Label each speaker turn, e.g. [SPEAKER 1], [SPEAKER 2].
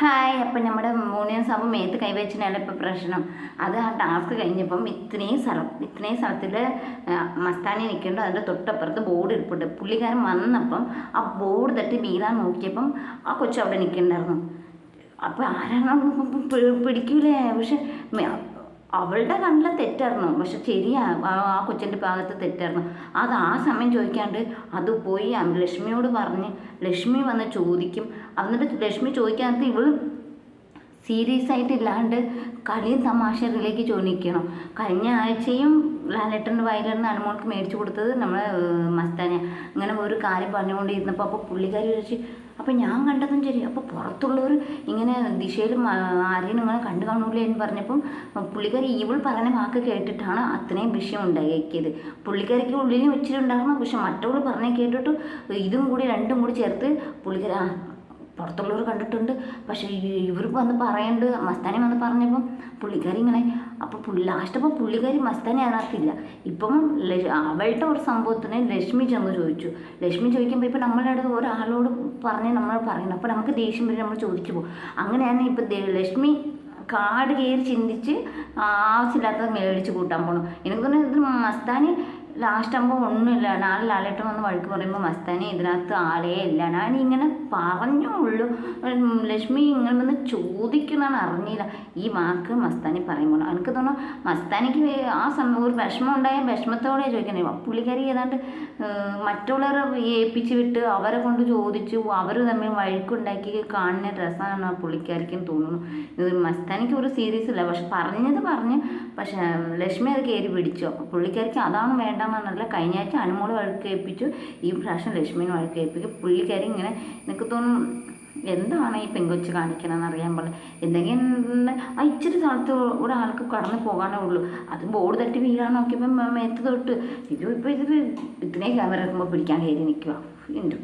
[SPEAKER 1] Hi അപ്പം നമ്മുടെ മോണിയൻ സാബ് മേത്ത് കൈവച്ചതിനാണ് ഇപ്പം പ്രശ്നം. അത് ആ ടാസ്ക് കഴിഞ്ഞപ്പം ഇത്രയും സ്ഥലം ഇത്രയും സ്ഥലത്തിൽ മസ്താനി നിൽക്കേണ്ട അതിന്റെ തൊട്ടപ്പുറത്ത് ബോർഡ് ഇരിപ്പുണ്ട്. പുള്ളിക്കാരൻ വന്നപ്പം ആ ബോർഡ് തട്ടി വീഴാൻ നോക്കിയപ്പം ആ കൊച്ചു അവിടെ നിൽക്കണ്ടായിരുന്നു അപ്പം ആരാണ്? പിടിക്കൂലേ? പക്ഷെ അവളുടെ കണ്ണിലെ തെറ്റായിരുന്നു പക്ഷെ ശരിയാ ആ കൊച്ചിന്റെ ഭാഗത്ത് തെറ്റായിരുന്നു അത് ആ സമയം ചോദിക്കാണ്ട് അത് പോയി. ലക്ഷ്മിയോട് പറഞ്ഞ് ലക്ഷ്മി വന്ന് ചോദിക്കും. എന്നിട്ട് ലക്ഷ്മി ചോദിക്കാത്ത ഇവൾ സീരിയസ് ആയിട്ട് ഇല്ലാണ്ട് കളിയും തമാശയിലേക്ക് ചോദിക്കണം. കഴിഞ്ഞ ആഴ്ചയും ലാലേട്ടന്റെ വയലിന്ന് അനുമോൾക്ക് മേടിച്ചു കൊടുത്തത് നമ്മൾ മസ്താനെ അങ്ങനെ ഒരു കാര്യം പറഞ്ഞുകൊണ്ടിരുന്നപ്പോൾ അപ്പോൾ പുള്ളിക്കാരി ചോദിച്ച് അപ്പോൾ ഞാൻ കണ്ടതും ശരി. അപ്പോൾ പുറത്തുള്ളവർ ഇങ്ങനെ ദിശയിൽ ആരെയും ഇങ്ങനെ കണ്ടു കാണൂല? എന്ന് പറഞ്ഞപ്പം പുള്ളിക്കാരി ഇവൾ പറഞ്ഞ വാക്ക് കേട്ടിട്ടാണ് അത്രയും വിഷയം ഉണ്ടാക്കിയത്. പുള്ളിക്കാരിക്ക് ഉള്ളിൽ ഉണ്ടാകണം. പക്ഷെ മറ്റവൾ പറഞ്ഞ കേട്ടിട്ട് ഇതും കൂടി രണ്ടും കൂടി ചേർത്ത് പുള്ളിക്കാരി ആ പുറത്തുള്ളവർ കണ്ടിട്ടുണ്ട്. പക്ഷേ ഇവർ വന്ന് പറയണ്ട് മസ്താനി വന്ന് പറഞ്ഞപ്പം പുള്ളിക്കാരി ഇങ്ങനെ അപ്പോൾ പുള്ളി ലാസ്റ്റ് അപ്പോൾ പുള്ളിക്കാരി മസ്താനി അതിനകത്തില്ല. ഇപ്പം അവളുടെ ഒരു സംഭവത്തിന് ലക്ഷ്മി ചെന്ന് ചോദിച്ചു. ലക്ഷ്മി ചോദിക്കുമ്പോൾ ഇപ്പം നമ്മളുടെ അടുത്ത് ഒരാളോട് പറഞ്ഞ് നമ്മൾ പറയണം അപ്പോൾ നമുക്ക് ദേഷ്യം വരും നമ്മൾ ചോദിച്ചു പോകും. അങ്ങനെയാണ് ഇപ്പം ലക്ഷ്മി കാട് കയറി ചിന്തിച്ച് ആവശ്യമില്ലാത്തത് മേടിച്ച് കൂട്ടാൻ പോകണം എനിക്ക് തോന്നുന്നു മസ്താനി ലാസ്റ്റ് ആകുമ്പോൾ ഒന്നുമില്ല. നാളെ ലാലേട്ടൻ വന്ന് വഴിക്ക് പറയുമ്പോൾ മസ്താനി ഇതിനകത്ത് ആളേ ഇല്ല. ഞാൻ ഇങ്ങനെ പറഞ്ഞുള്ളൂ. ലക്ഷ്മി ഇങ്ങനെ വന്ന് ചോദിക്കുന്നതാണ് അറിഞ്ഞില്ല. ഈ വാക്ക് മസ്താനി പറയുമ്പോൾ എനിക്ക് തോന്നുന്നു മസ്താനിക്ക് ആ സമയം ഒരു വിഷമം ഉണ്ടായ വിഷമത്തോടെ ചോദിക്കണേ പുള്ളിക്കാരി ഏതാണ്ട് മറ്റുള്ളവരെ ഏൽപ്പിച്ച് വിട്ട് അവരെ കൊണ്ട് ചോദിച്ചു അവർ തമ്മിൽ വഴിക്കുണ്ടാക്കി കാണുന്ന രസമാണ് ആ പുള്ളിക്കാരിക്കും തോന്നുന്നു. ഇത് മസ്താനിക്ക് ഒരു സീരീസ് ഇല്ല. പക്ഷെ പറഞ്ഞത് പറഞ്ഞ് പക്ഷെ ലക്ഷ്മി അത് കയറി പിടിച്ചോ. പുള്ളിക്കാരിക്ക് അതാണ് വേണ്ടെന്നല്ല കഴിഞ്ഞ ആഴ്ച അനുമോൾ വഴക്കേൽപ്പിച്ചു. ഈ പ്രാവശ്യം ലക്ഷ്മിനെ വഴക്കേൽപ്പിക്കും. പുള്ളിക്കാരി ഇങ്ങനെ എനിക്ക് തോന്നുന്നു എന്താണ് ഈ പെങ്കൊച്ച് കാണിക്കണമെന്ന് അറിയാൻ പാടില്ല. എന്തെങ്കിലും ആ ഇച്ചിരി സ്ഥലത്ത് ആൾക്ക് കടന്നു പോകാനേ ഉള്ളൂ. അത് ബോർഡ് തട്ടി വീഴാൻ നോക്കിയപ്പോൾ മേത്ത് തൊട്ട്. ഇത് ഇപ്പോൾ ഇത് ഇതിനെ ക്യാമറ പിടിക്കാൻ കയറി നിൽക്കുക എന്റെ